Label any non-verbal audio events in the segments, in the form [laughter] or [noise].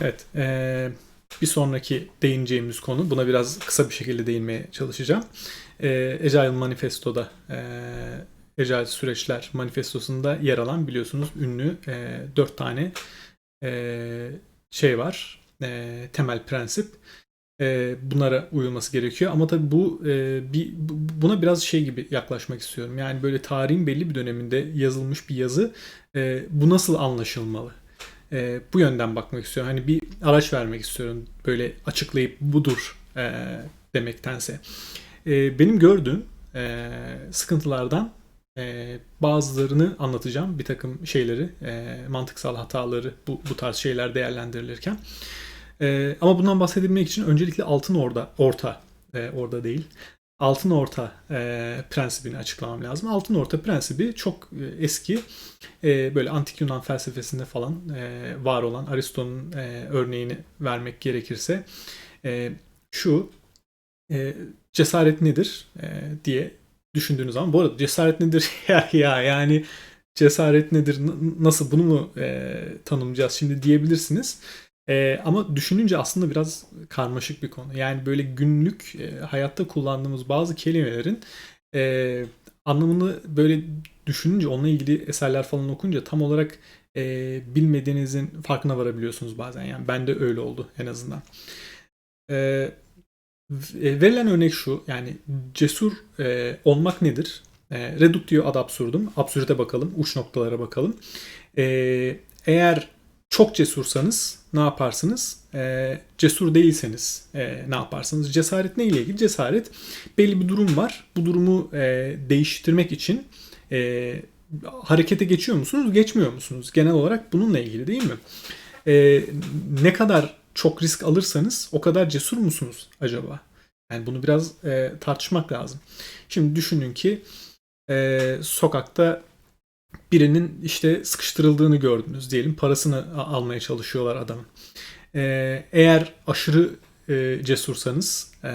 Evet. eee, bir sonraki değineceğimiz konu. Buna biraz kısa bir şekilde değinmeye çalışacağım. Eee Agile Manifesto'da eee Agile Süreçler Manifestosunda yer alan biliyorsunuz ünlü eee dört tane eee, şey var. Eee, temel prensip. Eee, bunlara uyulması gerekiyor. Ama tabii bu eee, bir bu- buna biraz şey gibi yaklaşmak istiyorum. Yani böyle tarihin belli bir döneminde yazılmış bir yazı. eee, bu nasıl anlaşılmalı? Eee, bu yönden bakmak istiyorum. Hani bir araç vermek istiyorum. Böyle açıklayıp budur eee, demektense. Eee, benim gördüğüm eee, sıkıntılardan eee, bazılarını anlatacağım. Bir takım şeyleri, eee, mantıksal hataları bu, bu tarz şeyler değerlendirilirken. Eee, ama bundan bahsedilmek için öncelikle altın orada, orta, eee, orada değil. Altın orta eee, prensibini açıklamam lazım. Altın orta prensibi çok e, eski e, böyle antik Yunan felsefesinde falan e, var olan Aristo'nun e, örneğini vermek gerekirse e, şu e, cesaret nedir e, diye düşündüğünüz zaman bu arada cesaret nedir [laughs] ya ya yani cesaret nedir nasıl bunu mu e, tanımlayacağız şimdi diyebilirsiniz. E, ama düşününce aslında biraz karmaşık bir konu. Yani böyle günlük e, hayatta kullandığımız bazı kelimelerin e, anlamını böyle düşününce onunla ilgili eserler falan okunca tam olarak e, bilmediğinizin farkına varabiliyorsunuz bazen. Yani bende öyle oldu en azından. E, v- verilen örnek şu yani cesur e, olmak nedir? E, reductio ad absurdum. Absürde bakalım, uç noktalara bakalım. E, eğer çok cesursanız ne yaparsınız? E, cesur değilseniz e, ne yaparsınız? Cesaret ne ile ilgili? Cesaret belli bir durum var. Bu durumu e, değiştirmek için e, harekete geçiyor musunuz, geçmiyor musunuz? Genel olarak bununla ilgili değil mi? E, ne kadar çok risk alırsanız o kadar cesur musunuz acaba? Yani bunu biraz e, tartışmak lazım. Şimdi düşünün ki e, sokakta birinin işte sıkıştırıldığını gördünüz diyelim. Parasını almaya çalışıyorlar adamın. E, eğer aşırı e, cesursanız e,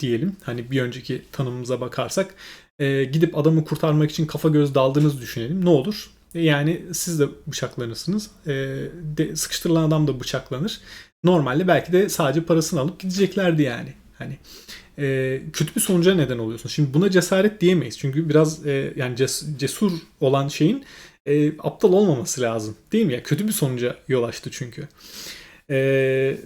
diyelim hani bir önceki tanımımıza bakarsak e, gidip adamı kurtarmak için kafa göz daldığınızı düşünelim. Ne olur? E, Yani siz de bıçaklanırsınız. E, de, sıkıştırılan adam da bıçaklanır. Normalde belki de sadece parasını alıp gideceklerdi yani. Hani e, kötü bir sonuca neden oluyorsun. Şimdi buna cesaret diyemeyiz. Çünkü biraz e, yani ces- cesur olan şeyin e, aptal olmaması lazım. Değil mi ya? Kötü bir sonuca yol açtı çünkü. E,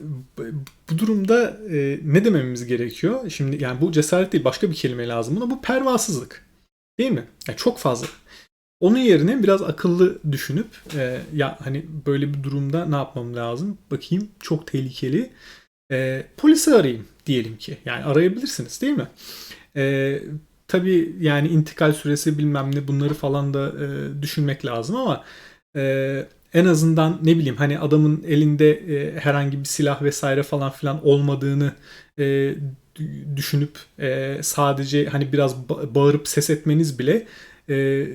bu durumda e, ne dememiz gerekiyor? Şimdi yani bu cesaret değil başka bir kelime lazım buna. Bu pervasızlık. Değil mi? Yani çok fazla. Onun yerine biraz akıllı düşünüp e, ya hani böyle bir durumda ne yapmam lazım? Bakayım çok tehlikeli. E, polisi arayayım diyelim ki. Yani arayabilirsiniz değil mi? E, tabii yani intikal süresi bilmem ne bunları falan da e, düşünmek lazım ama e, en azından ne bileyim hani adamın elinde e, herhangi bir silah vesaire falan filan olmadığını e, düşünüp e, sadece hani biraz ba- bağırıp ses etmeniz bile e,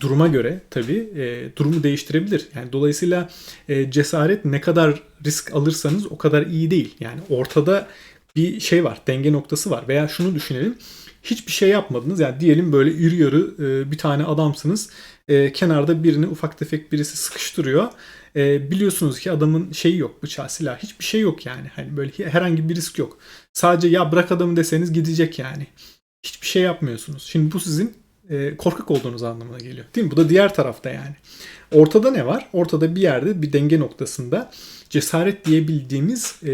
duruma göre tabii e, durumu değiştirebilir. Yani dolayısıyla e, cesaret ne kadar risk alırsanız o kadar iyi değil. Yani ortada bir şey var, denge noktası var. Veya şunu düşünelim. Hiçbir şey yapmadınız. Yani diyelim böyle iri yarı e, bir tane adamsınız. E, kenarda birini ufak tefek birisi sıkıştırıyor. E, biliyorsunuz ki adamın şeyi yok, bıçağı, silah, hiçbir şey yok yani. Hani böyle herhangi bir risk yok. Sadece ya bırak adamı deseniz gidecek yani. Hiçbir şey yapmıyorsunuz. Şimdi bu sizin e, korkak olduğunuz anlamına geliyor. Değil mi? Bu da diğer tarafta yani. Ortada ne var? Ortada bir yerde bir denge noktasında cesaret diyebildiğimiz e,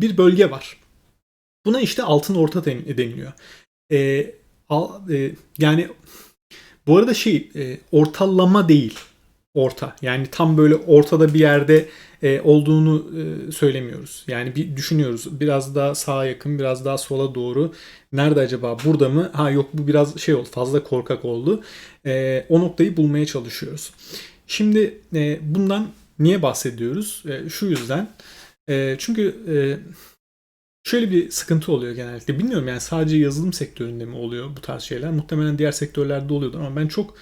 bir bölge var. Buna işte altın orta den- deniliyor. E, al- e, yani bu arada şey e, ortalama değil. Orta. Yani tam böyle ortada bir yerde e, olduğunu e, söylemiyoruz. Yani bir düşünüyoruz. Biraz daha sağa yakın, biraz daha sola doğru. Nerede acaba? Burada mı? Ha yok bu biraz şey oldu. Fazla korkak oldu. E, o noktayı bulmaya çalışıyoruz. Şimdi e, bundan niye bahsediyoruz? E, şu yüzden. E, çünkü e, şöyle bir sıkıntı oluyor genellikle. Bilmiyorum yani sadece yazılım sektöründe mi oluyor bu tarz şeyler? Muhtemelen diğer sektörlerde oluyordur ama ben çok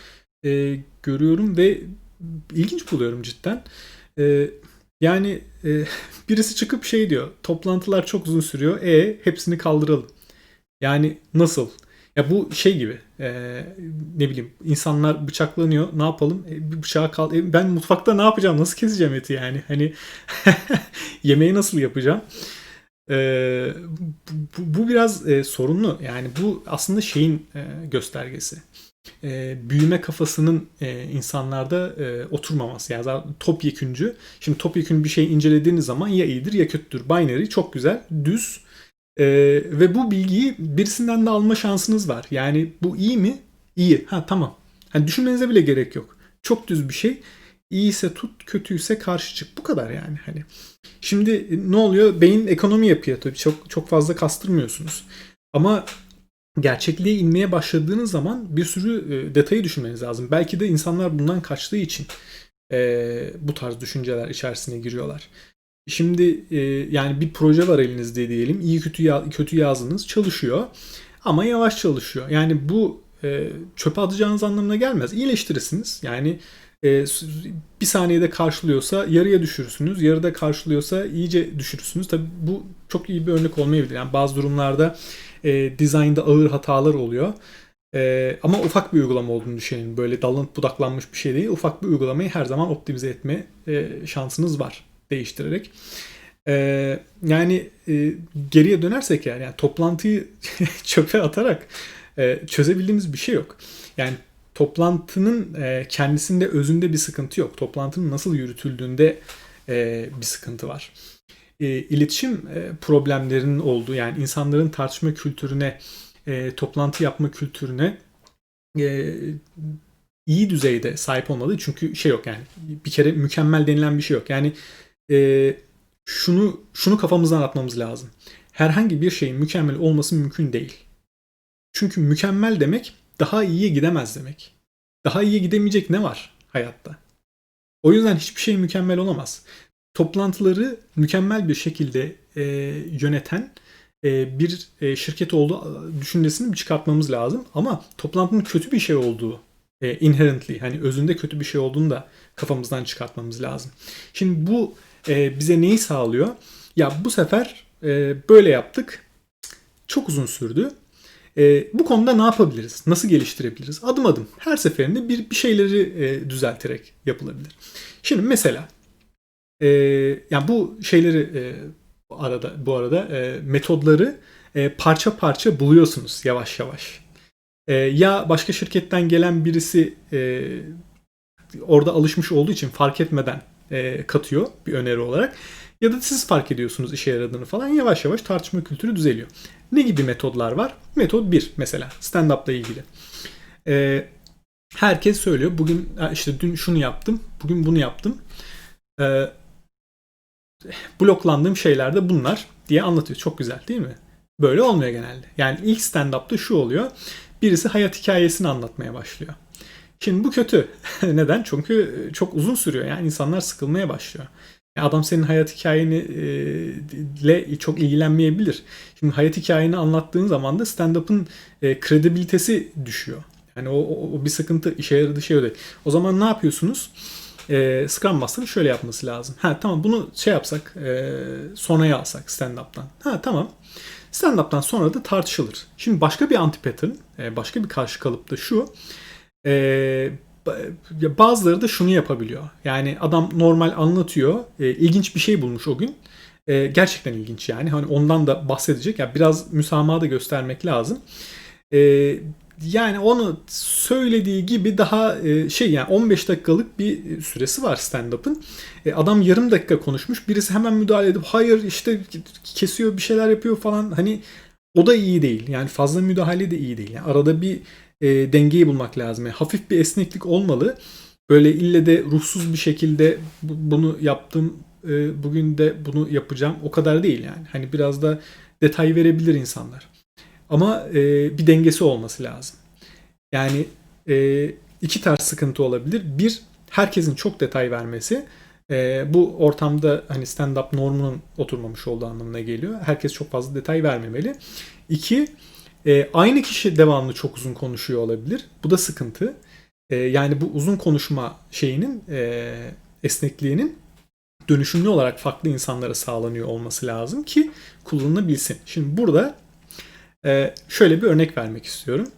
e, görüyorum ve ilginç buluyorum cidden. E, yani e, [laughs] birisi çıkıp şey diyor. Toplantılar çok uzun sürüyor. E hepsini kaldıralım. Yani nasıl? Ya bu şey gibi e, ne bileyim insanlar bıçaklanıyor ne yapalım e, bir bıçağı kal e, ben mutfakta ne yapacağım nasıl keseceğim eti yani hani [laughs] yemeği nasıl yapacağım e, bu, bu biraz e, sorunlu yani bu aslında şeyin e, göstergesi e, büyüme kafasının e, insanlarda e, oturmaması yani zaten topyeküncü şimdi topyekün bir şey incelediğiniz zaman ya iyidir ya kötüdür binary çok güzel düz ee, ve bu bilgiyi birisinden de alma şansınız var. Yani bu iyi mi? İyi. Ha tamam. Hani düşünmenize bile gerek yok. Çok düz bir şey. İyiyse tut, kötüyse karşı çık. Bu kadar yani hani. Şimdi e, ne oluyor? Beyin ekonomi yapıyor tabii. Çok çok fazla kastırmıyorsunuz. Ama gerçekliğe inmeye başladığınız zaman bir sürü e, detayı düşünmeniz lazım. Belki de insanlar bundan kaçtığı için e, bu tarz düşünceler içerisine giriyorlar. Şimdi e, yani bir proje var elinizde diyelim. İyi kötü ya, kötü yazdınız çalışıyor. Ama yavaş çalışıyor. Yani bu e, çöpe atacağınız anlamına gelmez. İyileştirirsiniz. Yani e, bir saniyede karşılıyorsa yarıya düşürürsünüz. Yarıda karşılıyorsa iyice düşürürsünüz. Tabi bu çok iyi bir örnek olmayabilir. Yani bazı durumlarda e, dizaynda ağır hatalar oluyor. E, ama ufak bir uygulama olduğunu düşünün. Böyle dallanıp budaklanmış bir şey değil. Ufak bir uygulamayı her zaman optimize etme e, şansınız var değiştirerek. Ee, yani e, geriye dönersek yani, yani toplantıyı [laughs] çöpe atarak e, çözebildiğimiz bir şey yok. Yani toplantının e, kendisinde özünde bir sıkıntı yok. Toplantının nasıl yürütüldüğünde e, bir sıkıntı var. E, iletişim e, problemlerinin olduğu yani insanların tartışma kültürüne, e, toplantı yapma kültürüne e, iyi düzeyde sahip olmadığı çünkü şey yok yani bir kere mükemmel denilen bir şey yok. Yani e, şunu şunu kafamızdan atmamız lazım. Herhangi bir şeyin mükemmel olması mümkün değil. Çünkü mükemmel demek daha iyiye gidemez demek. Daha iyiye gidemeyecek ne var hayatta? O yüzden hiçbir şey mükemmel olamaz. Toplantıları mükemmel bir şekilde e, yöneten e, bir e, şirket olduğu düşüncesini çıkartmamız lazım. Ama toplantının kötü bir şey olduğu e, inherently hani özünde kötü bir şey olduğunu da kafamızdan çıkartmamız lazım. Şimdi bu e, bize neyi sağlıyor? Ya bu sefer e, böyle yaptık. Çok uzun sürdü. E, bu konuda ne yapabiliriz? Nasıl geliştirebiliriz? Adım adım her seferinde bir, bir şeyleri e, düzelterek yapılabilir. Şimdi mesela e, yani bu şeyleri e, arada bu arada e, metodları e, parça parça buluyorsunuz yavaş yavaş. E, ya başka şirketten gelen birisi e, orada alışmış olduğu için fark etmeden e, katıyor bir öneri olarak. Ya da siz fark ediyorsunuz işe yaradığını falan yavaş yavaş tartışma kültürü düzeliyor. Ne gibi metodlar var? Metod 1 mesela stand-up ile ilgili. E, herkes söylüyor bugün işte dün şunu yaptım, bugün bunu yaptım. E, bloklandığım şeyler de bunlar diye anlatıyor. Çok güzel değil mi? Böyle olmuyor genelde. Yani ilk stand-up'ta şu oluyor. Birisi hayat hikayesini anlatmaya başlıyor. Şimdi bu kötü. [laughs] Neden? Çünkü e, çok uzun sürüyor. Yani insanlar sıkılmaya başlıyor. adam senin hayat hikayeni e, çok ilgilenmeyebilir. Şimdi hayat hikayeni anlattığın zaman da stand-up'ın e, kredibilitesi düşüyor. Yani o, o, o bir sıkıntı işe yaradığı şey öyle. O zaman ne yapıyorsunuz? E, Scrum Master'ın şöyle yapması lazım. Ha tamam bunu şey yapsak e, sonraya alsak stand-up'tan. Ha tamam. Stand-up'tan sonra da tartışılır. Şimdi başka bir anti-pattern, e, başka bir karşı kalıp da şu. Ee, bazıları da şunu yapabiliyor. Yani adam normal anlatıyor. E, ilginç bir şey bulmuş o gün. E, gerçekten ilginç yani. Hani ondan da bahsedecek. Yani biraz müsamaha da göstermek lazım. E, yani onu söylediği gibi daha e, şey yani 15 dakikalık bir süresi var stand-up'ın. E, adam yarım dakika konuşmuş. Birisi hemen müdahale edip hayır işte kesiyor bir şeyler yapıyor falan. Hani o da iyi değil. Yani fazla müdahale de iyi değil. Yani arada bir e, dengeyi bulmak lazım. Yani hafif bir esneklik olmalı. Böyle ille de ruhsuz bir şekilde bunu yaptım, e, bugün de bunu yapacağım. O kadar değil yani. Hani biraz da detay verebilir insanlar. Ama e, bir dengesi olması lazım. Yani e, iki tarz sıkıntı olabilir. Bir, herkesin çok detay vermesi. E, bu ortamda hani stand-up normunun oturmamış olduğu anlamına geliyor. Herkes çok fazla detay vermemeli. İki, e, aynı kişi devamlı çok uzun konuşuyor olabilir. Bu da sıkıntı. E, yani bu uzun konuşma şeyinin e, esnekliğinin dönüşümlü olarak farklı insanlara sağlanıyor olması lazım ki kullanılabilsin. Şimdi burada Ee, şöyle bir örnek vermek istiyorum.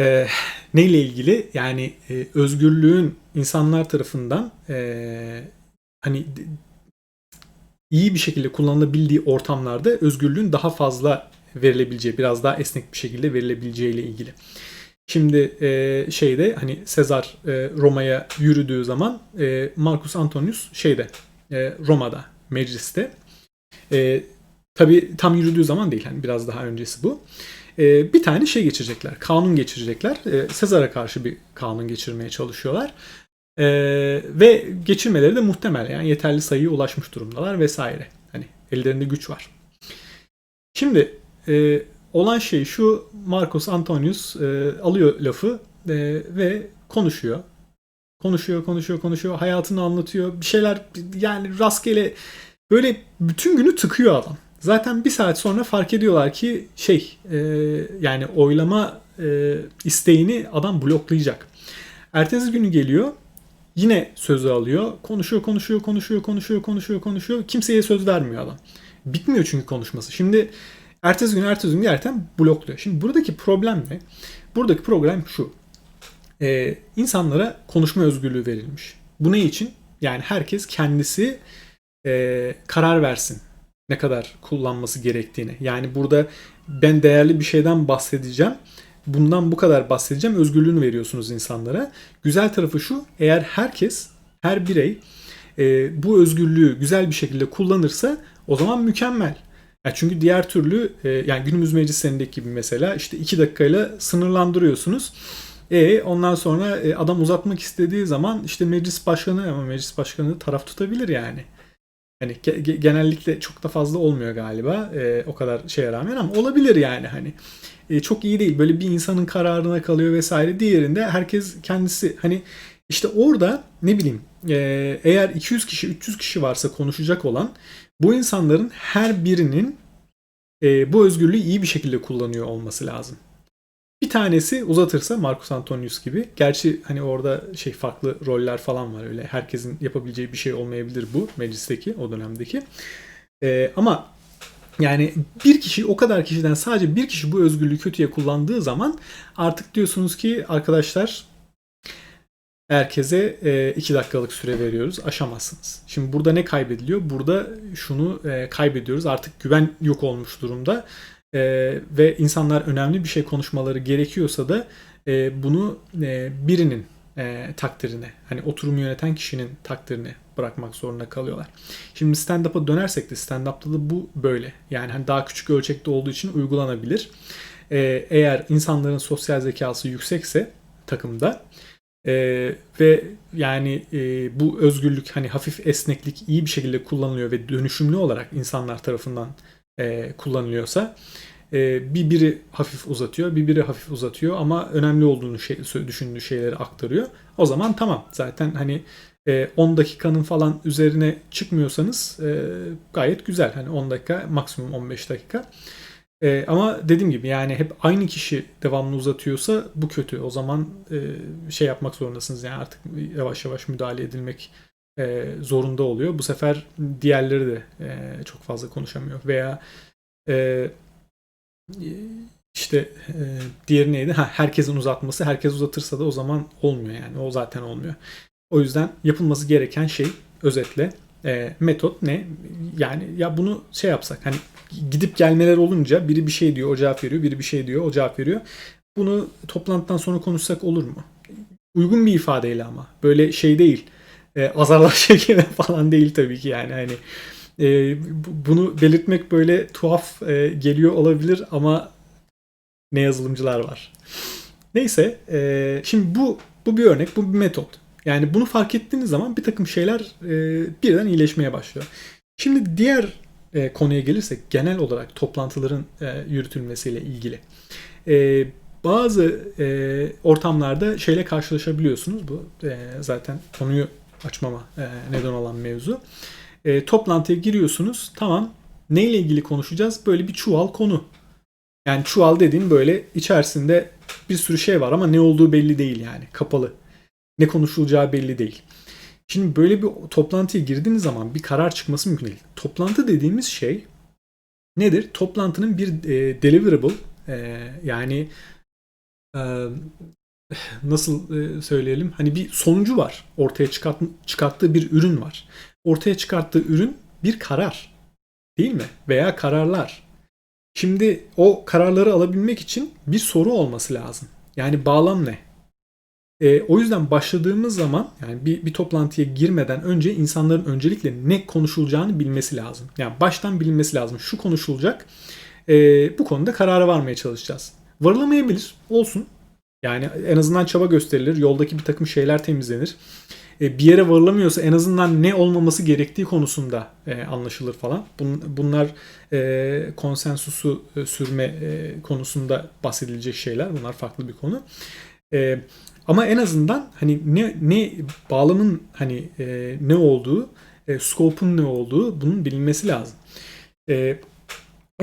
Ee, neyle ilgili? Yani e, özgürlüğün insanlar tarafından e, hani iyi bir şekilde kullanılabildiği ortamlarda özgürlüğün daha fazla verilebileceği, biraz daha esnek bir şekilde verilebileceği ile ilgili. Şimdi e, şeyde hani Sezar e, Roma'ya yürüdüğü zaman e, Marcus Antonius şeyde e, Roma'da mecliste e, tabi tam yürüdüğü zaman değil hani biraz daha öncesi bu. E, bir tane şey geçirecekler. Kanun geçirecekler. E, Sezar'a karşı bir kanun geçirmeye çalışıyorlar. E, ve geçirmeleri de muhtemel yani yeterli sayıya ulaşmış durumdalar vesaire. Hani ellerinde güç var. Şimdi e, olan şey şu Marcus Antonius e, alıyor lafı e, ve konuşuyor. Konuşuyor, konuşuyor, konuşuyor. Hayatını anlatıyor. Bir şeyler yani rastgele böyle bütün günü tıkıyor adam. Zaten bir saat sonra fark ediyorlar ki şey e, yani oylama e, isteğini adam bloklayacak. Ertesi günü geliyor. Yine sözü alıyor. Konuşuyor, konuşuyor, konuşuyor, konuşuyor, konuşuyor, konuşuyor. Kimseye söz vermiyor adam. Bitmiyor çünkü konuşması. Şimdi ertesi gün ertesi gün gerçekten blokluyor. Şimdi buradaki problem ne? Buradaki problem şu. Ee, insanlara konuşma özgürlüğü verilmiş. Bu ne için? Yani herkes kendisi e, karar versin ne kadar kullanması gerektiğini. Yani burada ben değerli bir şeyden bahsedeceğim. Bundan bu kadar bahsedeceğim. Özgürlüğünü veriyorsunuz insanlara. Güzel tarafı şu. Eğer herkes, her birey e, bu özgürlüğü güzel bir şekilde kullanırsa o zaman mükemmel. Ya çünkü diğer türlü e, yani günümüz meclislerindeki gibi mesela işte iki dakikayla sınırlandırıyorsunuz. E ondan sonra e, adam uzatmak istediği zaman işte meclis başkanı ama meclis başkanı taraf tutabilir yani. Hani ge- ge- genellikle çok da fazla olmuyor galiba e, o kadar şeye rağmen ama olabilir yani hani. E, çok iyi değil böyle bir insanın kararına kalıyor vesaire. Diğerinde herkes kendisi hani işte orada ne bileyim e, eğer 200 kişi 300 kişi varsa konuşacak olan bu insanların her birinin e, bu özgürlüğü iyi bir şekilde kullanıyor olması lazım. Bir tanesi uzatırsa Marcus Antonius gibi. Gerçi hani orada şey farklı roller falan var öyle. Herkesin yapabileceği bir şey olmayabilir bu meclisteki o dönemdeki. E, ama yani bir kişi o kadar kişiden sadece bir kişi bu özgürlüğü kötüye kullandığı zaman artık diyorsunuz ki arkadaşlar herkese e, iki dakikalık süre veriyoruz. Aşamazsınız. Şimdi burada ne kaybediliyor? Burada şunu e, kaybediyoruz. Artık güven yok olmuş durumda. E, ve insanlar önemli bir şey konuşmaları gerekiyorsa da e, bunu e, birinin e, takdirine, hani oturumu yöneten kişinin takdirine bırakmak zorunda kalıyorlar. Şimdi stand-up'a dönersek de stand-up'ta da bu böyle. Yani hani daha küçük ölçekte olduğu için uygulanabilir. E, eğer insanların sosyal zekası yüksekse takımda ee, ve yani e, bu özgürlük hani hafif esneklik iyi bir şekilde kullanılıyor ve dönüşümlü olarak insanlar tarafından e, kullanılıyorsa e, bir biri hafif uzatıyor, bir biri hafif uzatıyor ama önemli olduğunu şey, düşündüğü şeyleri aktarıyor. O zaman tamam zaten hani e, 10 dakikanın falan üzerine çıkmıyorsanız e, gayet güzel. Hani 10 dakika maksimum 15 dakika. E, ama dediğim gibi yani hep aynı kişi devamlı uzatıyorsa bu kötü. O zaman e, şey yapmak zorundasınız yani artık yavaş yavaş müdahale edilmek e, zorunda oluyor. Bu sefer diğerleri de e, çok fazla konuşamıyor veya e, işte e, diğeri neydi? Ha, herkesin uzatması. Herkes uzatırsa da o zaman olmuyor yani. O zaten olmuyor. O yüzden yapılması gereken şey özetle e, metot ne? Yani ya bunu şey yapsak hani gidip gelmeler olunca biri bir şey diyor o cevap veriyor biri bir şey diyor o cevap veriyor. Bunu toplantıdan sonra konuşsak olur mu? Uygun bir ifadeyle ama böyle şey değil e, azarlar [laughs] şekilde falan değil tabii ki yani hani e, bunu belirtmek böyle tuhaf e, geliyor olabilir ama ne yazılımcılar var. Neyse e, şimdi bu bu bir örnek bu bir metot. Yani bunu fark ettiğiniz zaman bir takım şeyler e, birden iyileşmeye başlıyor. Şimdi diğer e, konuya gelirsek genel olarak toplantıların e, yürütülmesiyle ilgili. E, bazı e, ortamlarda şeyle karşılaşabiliyorsunuz. Bu e, zaten konuyu açmama e, neden olan mevzu. E, toplantıya giriyorsunuz. Tamam. Neyle ilgili konuşacağız? Böyle bir çuval konu. Yani çuval dediğin böyle içerisinde bir sürü şey var ama ne olduğu belli değil yani. Kapalı. Ne konuşulacağı belli değil. Şimdi böyle bir toplantıya girdiğiniz zaman bir karar çıkması mümkün değil. Toplantı dediğimiz şey nedir? Toplantının bir e, deliverable e, yani e, [laughs] nasıl e, söyleyelim? Hani bir sonucu var. Ortaya çıkart, çıkarttığı bir ürün var. Ortaya çıkarttığı ürün bir karar. Değil mi? Veya kararlar. Şimdi o kararları alabilmek için bir soru olması lazım. Yani bağlam ne? E, o yüzden başladığımız zaman yani bir, bir toplantıya girmeden önce insanların öncelikle ne konuşulacağını bilmesi lazım. Yani baştan bilinmesi lazım. Şu konuşulacak. E, bu konuda karara varmaya çalışacağız. Varılamayabilir. Olsun. Yani en azından çaba gösterilir. Yoldaki bir takım şeyler temizlenir. E, bir yere varılamıyorsa en azından ne olmaması gerektiği konusunda e, anlaşılır falan. Bun, bunlar e, konsensusu e, sürme e, konusunda bahsedilecek şeyler. Bunlar farklı bir konu. E, ama en azından hani ne ne bağlamın hani e, ne olduğu, e, scope'un ne olduğu bunun bilinmesi lazım. E,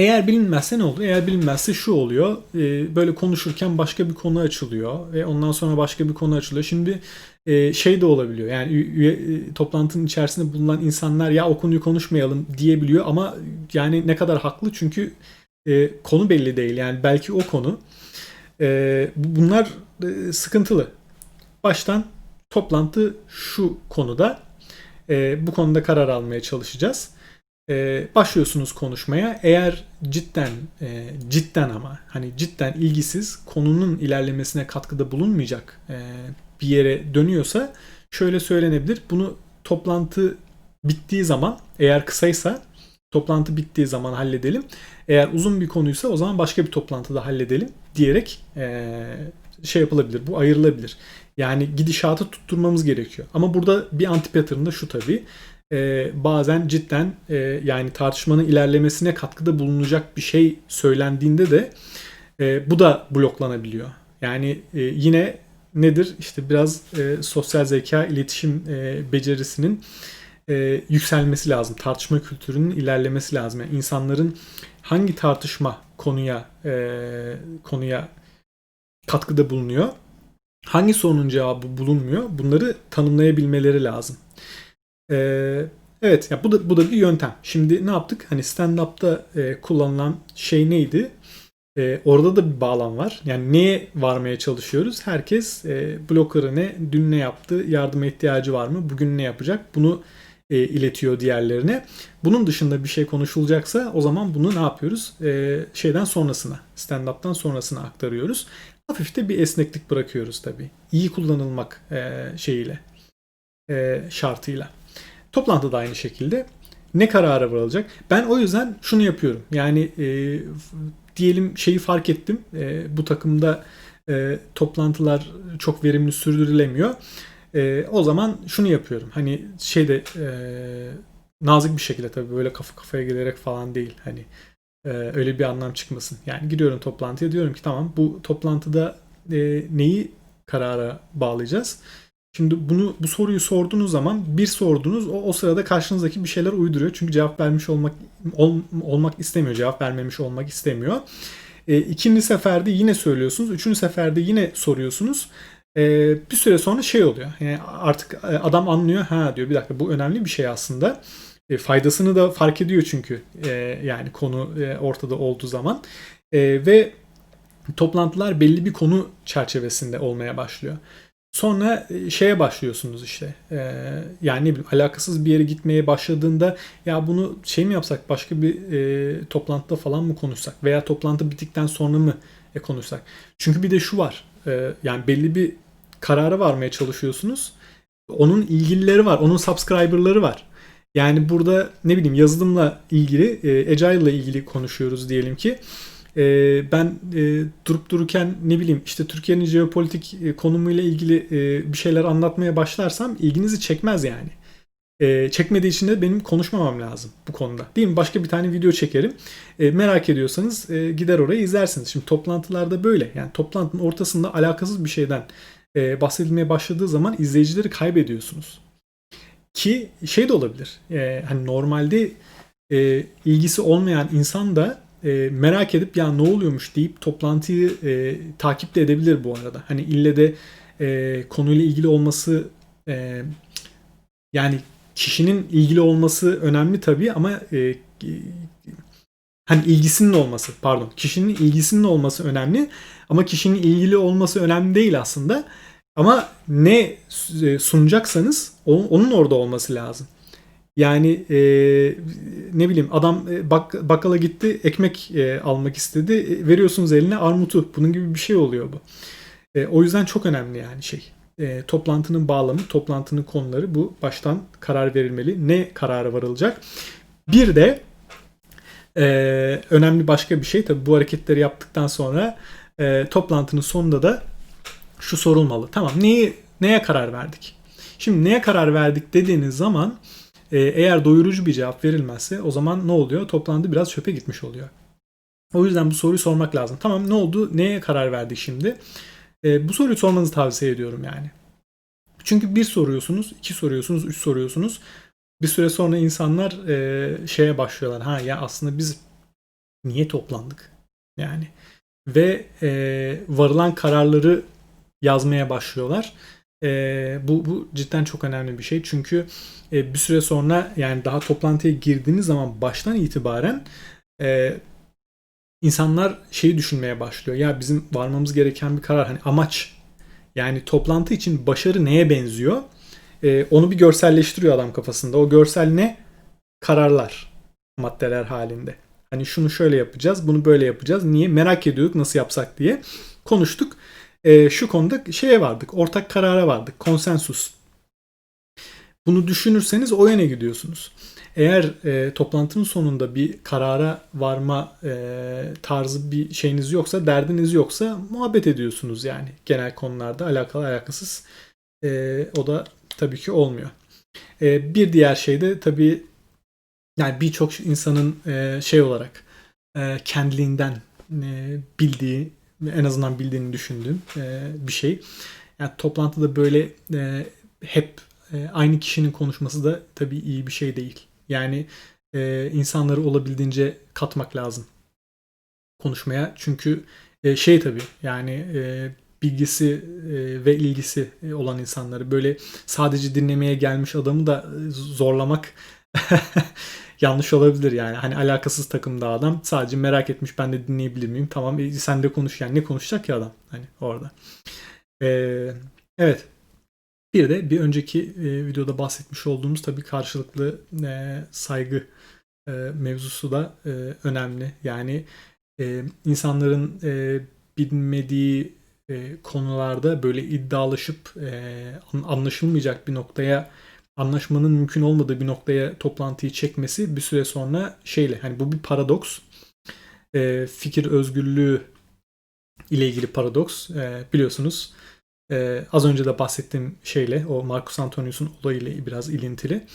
eğer bilinmezse ne olur? Eğer bilinmezse şu oluyor. E, böyle konuşurken başka bir konu açılıyor ve ondan sonra başka bir konu açılıyor. Şimdi e, şey de olabiliyor. Yani üye, e, toplantının içerisinde bulunan insanlar ya o konuyu konuşmayalım diyebiliyor ama yani ne kadar haklı çünkü e, konu belli değil. Yani belki o konu. E, bunlar e, sıkıntılı. Baştan toplantı şu konuda. E, bu konuda karar almaya çalışacağız. E, başlıyorsunuz konuşmaya. Eğer cidden e, cidden ama hani cidden ilgisiz konunun ilerlemesine katkıda bulunmayacak e, bir yere dönüyorsa şöyle söylenebilir. Bunu toplantı bittiği zaman eğer kısaysa toplantı bittiği zaman halledelim. Eğer uzun bir konuysa o zaman başka bir toplantıda halledelim diyerek e, şey yapılabilir. Bu ayrılabilir. Yani gidişatı tutturmamız gerekiyor. Ama burada bir anti pattern da şu tabii. E, bazen cidden e, yani tartışmanın ilerlemesine katkıda bulunacak bir şey söylendiğinde de e, bu da bloklanabiliyor. Yani e, yine nedir? İşte biraz e, sosyal zeka, iletişim e, becerisinin e, yükselmesi lazım. Tartışma kültürünün ilerlemesi lazım. Yani insanların hangi tartışma konuya e, konuya katkıda bulunuyor, hangi sorunun cevabı bulunmuyor, bunları tanımlayabilmeleri lazım. E, evet, ya bu da bu da bir yöntem. Şimdi ne yaptık? Hani stand-up'ta e, kullanılan şey neydi? E, orada da bir bağlam var. Yani neye varmaya çalışıyoruz? Herkes e, blokları ne, dün ne yaptı, yardıma ihtiyacı var mı, bugün ne yapacak? Bunu e, iletiyor diğerlerine. Bunun dışında bir şey konuşulacaksa o zaman bunu ne yapıyoruz? E, şeyden sonrasına, stand-up'tan sonrasına aktarıyoruz. Hafif de bir esneklik bırakıyoruz tabii. İyi kullanılmak e, şeyiyle, e, şartıyla. Toplantı da aynı şekilde. Ne karara varılacak? Ben o yüzden şunu yapıyorum. Yani e, diyelim şeyi fark ettim. E, bu takımda e, toplantılar çok verimli sürdürülemiyor. E, o zaman şunu yapıyorum. Hani şeyde e, nazik bir şekilde tabii böyle kafa kafaya gelerek falan değil. Hani e, öyle bir anlam çıkmasın. Yani giriyorum toplantıya diyorum ki tamam bu toplantıda e, neyi karara bağlayacağız? Şimdi bunu bu soruyu sorduğunuz zaman bir sordunuz o, o sırada karşınızdaki bir şeyler uyduruyor. Çünkü cevap vermiş olmak ol, olmak istemiyor. Cevap vermemiş olmak istemiyor. E, ikinci seferde yine söylüyorsunuz. Üçüncü seferde yine soruyorsunuz. E, bir süre sonra şey oluyor. Yani artık e, adam anlıyor. Ha diyor bir dakika bu önemli bir şey aslında. E, faydasını da fark ediyor çünkü e, yani konu e, ortada olduğu zaman. E, ve toplantılar belli bir konu çerçevesinde olmaya başlıyor. Sonra e, şeye başlıyorsunuz işte. E, yani ne bileyim alakasız bir yere gitmeye başladığında ya bunu şey mi yapsak başka bir e, toplantıda falan mı konuşsak veya toplantı bittikten sonra mı konuşsak? Çünkü bir de şu var. Yani belli bir karara varmaya çalışıyorsunuz. Onun ilgilileri var. Onun subscriber'ları var. Yani burada ne bileyim yazılımla ilgili, e, Agile ile ilgili konuşuyoruz diyelim ki. E, ben e, durup dururken ne bileyim işte Türkiye'nin jeopolitik e, konumuyla ilgili e, bir şeyler anlatmaya başlarsam ilginizi çekmez yani. E, çekmediği için de benim konuşmamam lazım bu konuda. Değil mi? Başka bir tane video çekerim. E, merak ediyorsanız e, gider oraya izlersiniz. Şimdi toplantılarda böyle. Yani toplantının ortasında alakasız bir şeyden e, bahsedilmeye başladığı zaman izleyicileri kaybediyorsunuz. Ki şey de olabilir. E, hani normalde e, ilgisi olmayan insan da e, merak edip ya ne oluyormuş deyip toplantıyı e, takip de edebilir bu arada. Hani ille de e, konuyla ilgili olması e, yani kişinin ilgili olması önemli tabii ama e, hani ilgisinin olması pardon kişinin ilgisinin olması önemli ama kişinin ilgili olması önemli değil aslında. Ama ne e, sunacaksanız onun orada olması lazım. Yani e, ne bileyim adam e, bak, bakkala gitti ekmek e, almak istedi. E, veriyorsunuz eline armutu. Bunun gibi bir şey oluyor bu. E, o yüzden çok önemli yani şey. E, toplantının bağlamı, toplantının konuları bu baştan karar verilmeli. Ne karara varılacak? Bir de e, önemli başka bir şey tabii bu hareketleri yaptıktan sonra e, toplantının sonunda da şu sorulmalı. Tamam neyi neye karar verdik? Şimdi neye karar verdik dediğiniz zaman eğer doyurucu bir cevap verilmezse o zaman ne oluyor? Toplantı biraz çöpe gitmiş oluyor. O yüzden bu soruyu sormak lazım. Tamam ne oldu? Neye karar verdik şimdi? E, bu soruyu sormanızı tavsiye ediyorum yani. Çünkü bir soruyorsunuz, iki soruyorsunuz, üç soruyorsunuz. Bir süre sonra insanlar e, şeye başlıyorlar. Ha ya aslında biz niye toplandık? Yani ve e, varılan kararları yazmaya başlıyorlar. E, bu, bu cidden çok önemli bir şey. Çünkü e, bir süre sonra yani daha toplantıya girdiğiniz zaman baştan itibaren e, insanlar şeyi düşünmeye başlıyor. Ya bizim varmamız gereken bir karar hani amaç yani toplantı için başarı neye benziyor? E, onu bir görselleştiriyor adam kafasında. O görsel ne? Kararlar maddeler halinde. Hani şunu şöyle yapacağız, bunu böyle yapacağız. Niye? Merak ediyorduk nasıl yapsak diye. Konuştuk. E, şu konuda şeye vardık. Ortak karara vardık. Konsensus. Bunu düşünürseniz o yöne gidiyorsunuz. Eğer e, toplantının sonunda bir karara varma e, tarzı bir şeyiniz yoksa, derdiniz yoksa muhabbet ediyorsunuz yani genel konularda alakalı alakasız. E, o da tabii ki olmuyor. E, bir diğer şey de tabii yani birçok insanın e, şey olarak e, kendiliğinden e, bildiği en azından bildiğini düşündüğüm e, bir şey. Yani toplantıda böyle e, hep e, aynı kişinin konuşması da tabii iyi bir şey değil. Yani e, insanları olabildiğince katmak lazım konuşmaya. Çünkü e, şey tabii yani e, bilgisi e, ve ilgisi olan insanları böyle sadece dinlemeye gelmiş adamı da zorlamak [laughs] yanlış olabilir yani. Hani alakasız takımda adam sadece merak etmiş ben de dinleyebilir miyim? Tamam e, sen de konuş yani ne konuşacak ya adam hani orada. Ee, evet. Bir de bir önceki e, videoda bahsetmiş olduğumuz tabii karşılıklı e, saygı e, mevzusu da e, önemli. Yani e, insanların e, bilmediği e, konularda böyle iddialaşıp e, anlaşılmayacak bir noktaya anlaşmanın mümkün olmadığı bir noktaya toplantıyı çekmesi bir süre sonra şeyle hani bu bir paradoks. E, fikir özgürlüğü ile ilgili paradoks e, biliyorsunuz. E, az önce de bahsettiğim şeyle o Marcus Antonius'un olayıyla biraz ilintili.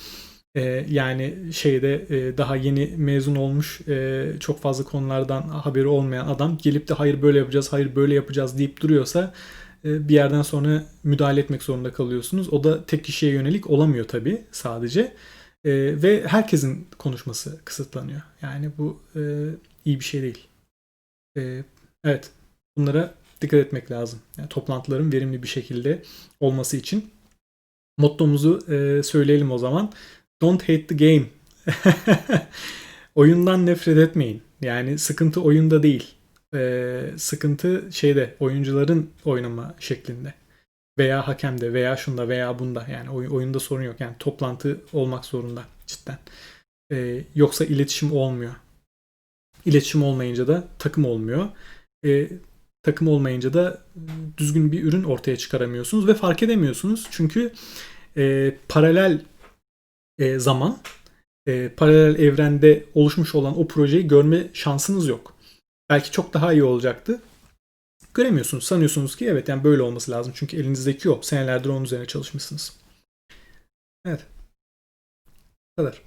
E, yani şeyde e, daha yeni mezun olmuş e, çok fazla konulardan haberi olmayan adam gelip de hayır böyle yapacağız, hayır böyle yapacağız deyip duruyorsa bir yerden sonra müdahale etmek zorunda kalıyorsunuz. O da tek kişiye yönelik olamıyor tabii sadece. E, ve herkesin konuşması kısıtlanıyor. Yani bu e, iyi bir şey değil. E, evet bunlara dikkat etmek lazım. Yani toplantıların verimli bir şekilde olması için. Mottomuzu e, söyleyelim o zaman. Don't hate the game. [laughs] Oyundan nefret etmeyin. Yani sıkıntı oyunda değil e, sıkıntı şeyde oyuncuların oynama şeklinde. Veya hakemde veya şunda veya bunda. Yani oy, oyunda sorun yok. Yani toplantı olmak zorunda cidden. E, yoksa iletişim olmuyor. İletişim olmayınca da takım olmuyor. E, takım olmayınca da düzgün bir ürün ortaya çıkaramıyorsunuz ve fark edemiyorsunuz. Çünkü e, paralel e, zaman e, paralel evrende oluşmuş olan o projeyi görme şansınız yok belki çok daha iyi olacaktı. Göremiyorsunuz. Sanıyorsunuz ki evet yani böyle olması lazım. Çünkü elinizdeki o. Senelerdir onun üzerine çalışmışsınız. Evet. Bu kadar.